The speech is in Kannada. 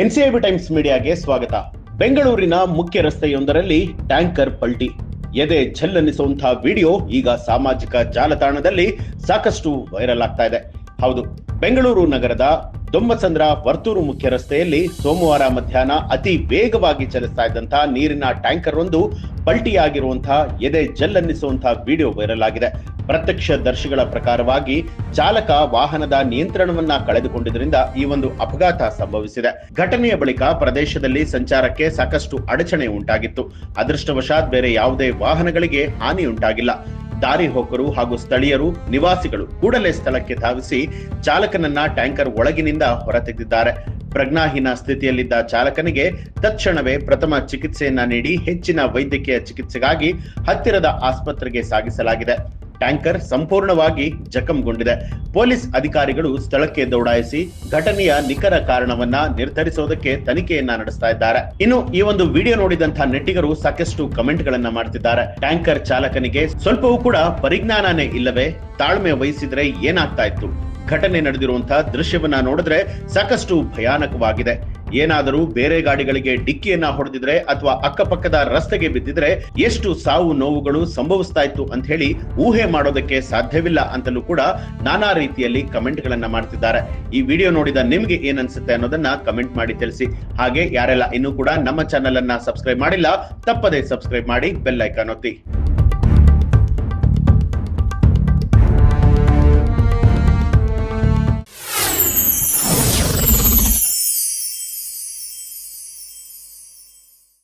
ಎನ್ಸಿಐಬಿ ಟೈಮ್ಸ್ ಮೀಡಿಯಾಗೆ ಸ್ವಾಗತ. ಬೆಂಗಳೂರಿನ ಮುಖ್ಯ ರಸ್ತೆಯೊಂದರಲ್ಲಿ ಟ್ಯಾಂಕರ್ ಪಲ್ಟಿ. ಎದೆ ಛಲ್ಲನಿಸುವಂತಹ ವಿಡಿಯೋ ಈಗ ಸಾಮಾಜಿಕ ಜಾಲತಾಣದಲ್ಲಿ ಸಾಕಷ್ಟು ವೈರಲ್ ಆಗ್ತಾ ಇದೆ. ಹೌದು, ಬೆಂಗಳೂರು ನಗರದ ದೊಂಬಸಂದ್ರ ವರ್ತೂರು ಮುಖ್ಯ ರಸ್ತೆಯಲ್ಲಿ ಸೋಮವಾರ ಮಧ್ಯಾಹ್ನ ಅತಿ ವೇಗವಾಗಿ ಚಲಿಸ್ತಾ ಇದ್ದಂತಹ ನೀರಿನ ಟ್ಯಾಂಕರ್ ಒಂದು ಪಲ್ಟಿಯಾಗಿರುವಂತಹ ಎದೆ ಜಲ್ಲನ್ನಿಸುವಂತಹ ವಿಡಿಯೋ ವೈರಲ್ ಆಗಿದೆ ಪ್ರತ್ಯಕ್ಷ ದರ್ಶಿಗಳ ಪ್ರಕಾರವಾಗಿ ಚಾಲಕ ವಾಹನದ ನಿಯಂತ್ರಣವನ್ನ ಕಳೆದುಕೊಂಡಿದ್ದರಿಂದ ಈ ಒಂದು ಅಪಘಾತ ಸಂಭವಿಸಿದೆ. ಘಟನೆಯ ಬಳಿಕ ಪ್ರದೇಶದಲ್ಲಿ ಸಂಚಾರಕ್ಕೆ ಸಾಕಷ್ಟು ಅಡಚಣೆ ಉಂಟಾಗಿತ್ತು. ಅದೃಷ್ಟವಶಾತ್ ಬೇರೆ ಯಾವುದೇ ವಾಹನಗಳಿಗೆ ಹಾನಿ ಉಂಟಾಗಿಲ್ಲ ದಾರಿ ಹೋಕರು ಹಾಗೂ ಸ್ಥಳೀಯರು ನಿವಾಸಿಗಳು ಕೂಡಲೇ ಸ್ಥಳಕ್ಕೆ ಧಾವಿಸಿ ಚಾಲಕನನ್ನ ಟ್ಯಾಂಕರ್ ಒಳಗಿನಿಂದ ಹೊರತೆಗೆದಿದ್ದಾರೆ. ಪ್ರಜ್ಞಾಹೀನ ಸ್ಥಿತಿಯಲ್ಲಿದ್ದ ಚಾಲಕನಿಗೆ ತಕ್ಷಣವೇ ಪ್ರಥಮ ಚಿಕಿತ್ಸೆಯನ್ನ ನೀಡಿ ಹೆಚ್ಚಿನ ವೈದ್ಯಕೀಯ ಚಿಕಿತ್ಸೆಗಾಗಿ ಹತ್ತಿರದ ಆಸ್ಪತ್ರೆಗೆ ಸಾಗಿಸಲಾಗಿದೆ. ಟ್ಯಾಂಕರ್ ಸಂಪೂರ್ಣವಾಗಿ ಜಖಂಗೊಂಡಿದೆ. ಪೊಲೀಸ್ ಅಧಿಕಾರಿಗಳು ಸ್ಥಳಕ್ಕೆ ದೌಡಾಯಿಸಿ ಘಟನೆಯ ನಿಖರ ಕಾರಣವನ್ನ ನಿರ್ಧರಿಸೋದಕ್ಕೆ ತನಿಖೆಯನ್ನ ನಡೆಸ್ತಾ ಇದ್ದಾರೆ. ಇನ್ನು ಈ ಒಂದು ವಿಡಿಯೋ ನೋಡಿದಂತಹ ನೆಟ್ಟಿಗರು ಸಾಕಷ್ಟು ಕಮೆಂಟ್ ಗಳನ್ನ ಮಾಡ್ತಿದ್ದಾರೆ. ಟ್ಯಾಂಕರ್ ಚಾಲಕನಿಗೆ ಸ್ವಲ್ಪವೂ ಕೂಡ ಪರಿಜ್ಞಾನನೇ ಇಲ್ಲವೇ? ತಾಳ್ಮೆ ವಹಿಸಿದ್ರೆ ಏನಾಗ್ತಾ ಇತ್ತು? ಘಟನೆ ನಡೆದಿರುವಂತಹ ದೃಶ್ಯವನ್ನ ನೋಡಿದ್ರೆ ಸಾಕಷ್ಟು ಭಯಾನಕವಾಗಿದೆ. ಏನಾದರೂ ಬೇರೆ ಗಾಡಿಗಳಿಗೆ ಡಿಕ್ಕಿಯನ್ನ ಹೊಡೆದಿದ್ರೆ ಅಥವಾ ಅಕ್ಕಪಕ್ಕದ ರಸ್ತೆಗೆ ಬಿದ್ದಿದ್ರೆ ಎಷ್ಟು ಸಾವು ನೋವುಗಳು ಸಂಭವಿಸ್ತಾ ಇತ್ತು ಅಂತ ಹೇಳಿ ಊಹೆ ಮಾಡೋದಕ್ಕೆ ಸಾಧ್ಯವಿಲ್ಲ ಅಂತಲೂ ಕೂಡ ನಾನಾ ರೀತಿಯಲ್ಲಿ ಕಮೆಂಟ್ ಗಳನ್ನ ಮಾಡ್ತಿದ್ದಾರೆ. ಈ ವಿಡಿಯೋ ನೋಡಿದ ನಿಮ್ಗೆ ಏನ್ ಅನ್ಸುತ್ತೆ ಅನ್ನೋದನ್ನ ಕಮೆಂಟ್ ಮಾಡಿ ತಿಳಿಸಿ. ಹಾಗೆ ಯಾರೆಲ್ಲ ಇನ್ನೂ ಕೂಡ ನಮ್ಮ ಚಾನೆಲ್ ಅನ್ನ ಸಬ್ಸ್ಕ್ರೈಬ್ ಮಾಡಿಲ್ಲ, ತಪ್ಪದೆ ಸಬ್ಸ್ಕ್ರೈಬ್ ಮಾಡಿ ಬೆಲ್ ಐಕಾನ್ ಒತ್ತಿ.